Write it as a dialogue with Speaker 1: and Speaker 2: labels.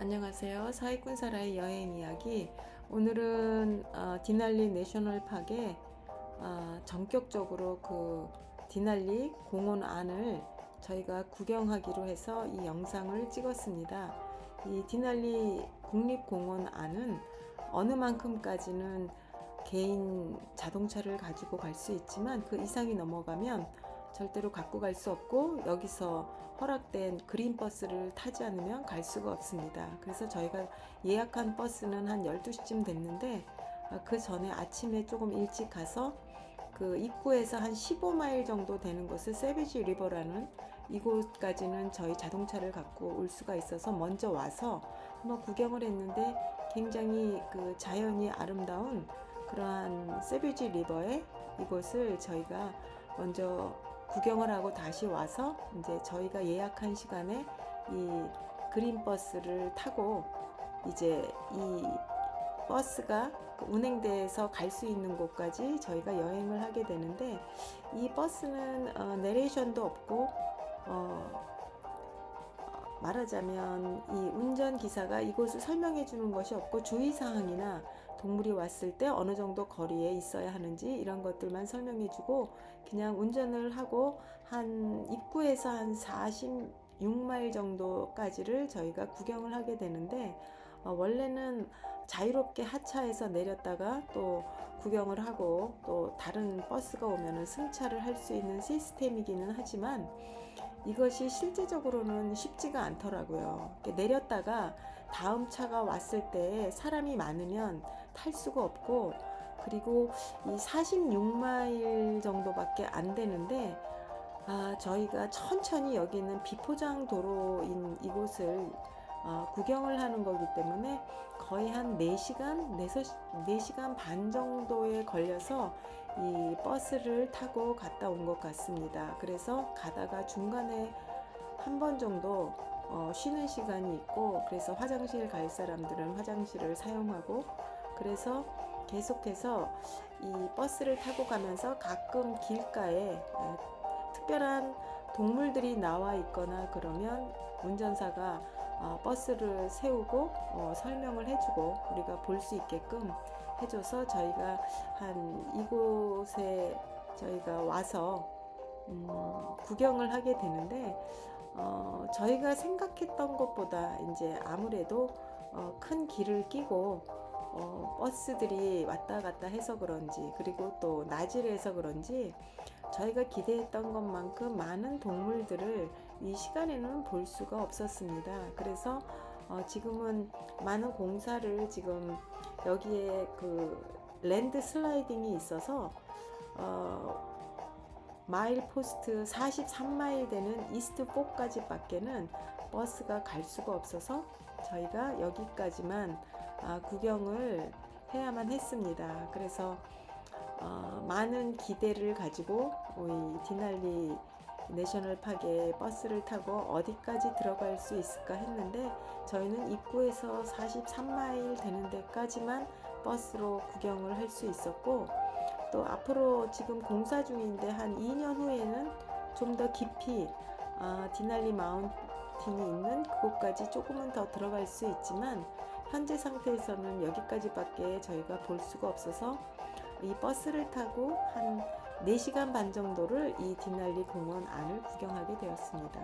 Speaker 1: 안녕하세요. 사회꾼 사라의 여행 이야기. 오늘은 어, 디날리 내셔널 파크에 어, 전격적으로 그 디날리 공원 안을 저희가 구경하기로 해서 이 영상을 찍었습니다. 이 디날리 국립공원 안은 어느 만큼까지는 개인 자동차를 가지고 갈 수 있지만 그 이상이 넘어가면 절대로 갖고 갈 수 없고 여기서 허락된 그린 버스를 타지 않으면 갈 수가 없습니다. 그래서 저희가 예약한 버스는 한 12시쯤 됐는데 아, 그 전에 아침에 조금 일찍 가서 그 입구에서 한 15마일 정도 되는 곳을 세비지 리버라는 이곳까지는 저희 자동차를 갖고 올 수가 있어서 먼저 와서 한번 구경을 했는데 굉장히 그 자연이 아름다운 그러한 세비지 리버의 이곳을 저희가 먼저 구경을 하고 다시 와서 이제 저희가 예약한 시간에 이 그린 버스를 타고 이제 이 버스가 그 운행대에서 갈 수 있는 곳까지 저희가 여행을 하게 되는데 이 버스는 어, 내레이션도 없고 어, 말하자면 이 운전 기사가 이곳을 설명해 주는 것이 없고 주의 사항이나 동물이 왔을 때 어느 정도 거리에 있어야 하는지 이런 것들만 설명해 주고 그냥 운전을 하고 한 입구에서 한 46마일 정도까지를 저희가 구경을 하게 되는데 어, 원래는 자유롭게 하차해서 내렸다가 또 구경을 하고 또 다른 버스가 오면은 승차를 할 수 있는 시스템이기는 하지만 이것이 실제적으로는 쉽지가 않더라고요. 내렸다가 다음 차가 왔을 때 사람이 많으면 탈 수가 없고 그리고 이 46마일 정도밖에 안 되는데 아, 저희가 천천히 여기는 비포장 도로인 이곳을 어, 구경을 하는 거기 때문에 거의 한 4시간, 4, 4시간 반 정도에 걸려서 이 버스를 타고 갔다 온 것 같습니다. 그래서 가다가 중간에 한 번 정도 어, 쉬는 시간이 있고 그래서 화장실 갈 사람들은 화장실을 사용하고 그래서 계속해서 이 버스를 타고 가면서 가끔 길가에 에, 특별한 동물들이 나와 있거나 그러면 운전사가 어, 버스를 세우고 어, 설명을 해주고 우리가 볼 수 있게끔 해줘서 저희가 한 이곳에 저희가 와서 음, 구경을 하게 되는데 어, 저희가 생각했던 것보다 이제 아무래도 어, 큰 길을 끼고 어, 버스들이 왔다 갔다 해서 그런지 그리고 또 낮이라서 그런지 저희가 기대했던 것만큼 많은 동물들을 이 시간에는 볼 수가 없었습니다. 그래서 어, 지금은 많은 공사를 지금 여기에 그 랜드 슬라이딩이 있어서 어, 마일 포스트 43마일 되는 이스트 4까지 밖에는 버스가 갈 수가 없어서 저희가 여기까지만 아, 구경을 해야만 했습니다. 그래서 어, 많은 기대를 가지고 이 디날리 내셔널 파크에 버스를 타고 어디까지 들어갈 수 있을까 했는데 저희는 입구에서 43마일 되는 데까지만 버스로 구경을 할 수 있었고 또 앞으로 지금 공사 중인데 한 2년 후에는 좀 더 깊이 아, 디날리 마운틴이 있는 그곳까지 조금은 더 들어갈 수 있지만 현재 상태에서는 여기까지밖에 저희가 볼 수가 없어서 이 버스를 타고 한 4시간 반 정도를 이 디날리 공원 안을 구경하게 되었습니다.